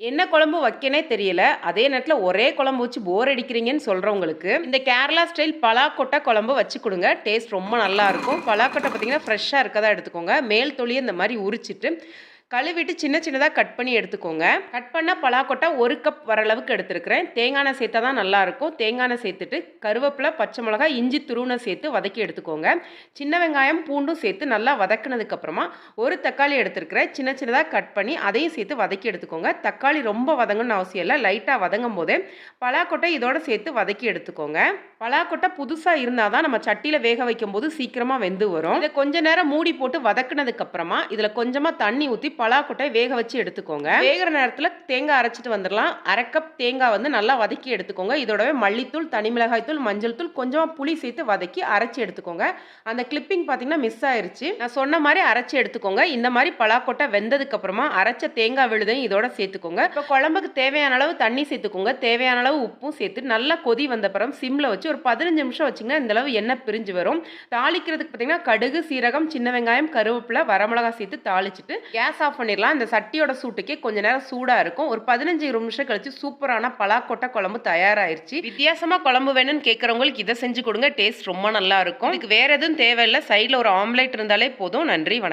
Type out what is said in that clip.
என்ன குழம்பு வைக்கனே தெரியல. அதே நேரத்தில் ஒரே குழம்பு வச்சு போர் அடிக்கிறீங்கன்னு சொல்கிறவங்களுக்கு இந்த கேரளா ஸ்டைல் பலாக்கொட்டை குழம்பு வச்சு கொடுங்க. டேஸ்ட் ரொம்ப நல்லாயிருக்கும் பலாக்கொட்டை பார்த்தீங்கன்னா ஃப்ரெஷ்ஷாக இருக்கதா எடுத்துக்கோங்க. மேல் தொலியை இந்த மாதிரி உரிச்சிட்டு கழுவிட்டு சின்ன சின்னதாக கட் பண்ணி எடுத்துக்கோங்க. கட் பண்ண பலாக்கொட்டை ஒரு கப் வர அளவுக்கு எடுத்துருக்கிறேன். தேங்காய் எண்ணெய் சேர்த்தா தான் நல்லாயிருக்கும் தேங்காய் சேர்த்துட்டு கருவேப்பிலை பச்சை மிளகாய் இஞ்சி துருவனை சேர்த்து வதக்கி எடுத்துக்கோங்க. சின்ன வெங்காயம் பூண்டும் சேர்த்து நல்லா வதக்குனதுக்கப்புறமா ஒரு தக்காளி எடுத்துருக்கிறேன். சின்ன சின்னதாக கட் பண்ணி அதையும் சேர்த்து வதக்கி எடுத்துக்கோங்க. தக்காளி ரொம்ப வதங்கணும்னு அவசியம் இல்லை. லைட்டாக வதங்கும் போதே பலாக்கொட்டை இதோட சேர்த்து வதக்கி எடுத்துக்கோங்க. பலாக்கொட்டை புதுசாக இருந்தால் தான் நம்ம சட்டியில் வேக வைக்கும் போது சீக்கிரமாக வெந்து வரும். இதை கொஞ்ச நேரம் மூடி போட்டு வதக்குனதுக்கப்புறமா இதில் கொஞ்சமாக தண்ணி ஊற்றி பலாக்கொட்டை வேக வச்சு எடுத்துக்கோங்க. வேகிற நேரத்தில் தேங்காய் அரைச்சிட்டு வந்துடலாம். அரை கப் தேங்காய் வந்து நல்லா வதக்கி எடுத்துக்கோங்க. இதோடவே மல்லித்தூள் தனி மிளகாய் தூள் மஞ்சள் தூள் கொஞ்சமாக புளி சேர்த்து வதக்கி அரைச்சி எடுத்துக்கோங்க. அந்த கிளிப்பிங் பார்த்தீங்கன்னா மிஸ் ஆயிருச்சு. நான் சொன்ன மாதிரி அரைச்சி எடுத்துக்கோங்க. இந்த மாதிரி பலாக்கொட்டை வெந்ததுக்கு அப்புறமா அரைச்ச தேங்காய் விழுதையும் இதோட சேர்த்துக்கோங்க. இப்போ குழம்புக்கு தேவையான அளவு தண்ணி சேர்த்துக்கோங்க. தேவையான அளவு உப்பும் சேர்த்து நல்லா கொதி வந்த அப்புறம் சிம்ல வச்சு ஒரு பதினஞ்சு நிமிஷம் வச்சிங்கன்னா இந்த அளவு எண்ணெய் பிரிஞ்சு வரும். தாளிக்கிறதுக்கு பார்த்தீங்கன்னா கடுகு சீரகம் சின்ன வெங்காயம் கருவேப்பிலை வரமிளகாய் சேர்த்து தாளிச்சிட்டு கேஸ் ஆஃப் பண்ணிடலாம். இந்த சட்டியோட சூட்டுக்கே கொஞ்ச நேரம் சூடாக இருக்கும். ஒரு பதினஞ்சு நிமிஷம் கழிச்சு சூப்பரான பலாக்கொட்டை குழம்பு தயாராயிருச்சு. வித்தியாசமாக குழம்பு வேணும்னு கேட்குறவங்களுக்கு இதை செஞ்சு கொடுங்க. டேஸ்ட் ரொம்ப நல்லா இருக்கும். இதுக்கு வேற எதுவும் தேவையில்லை. சைடில் ஒரு ஆம்லேட் இருந்தாலே போதும். நன்றி வணக்கம்.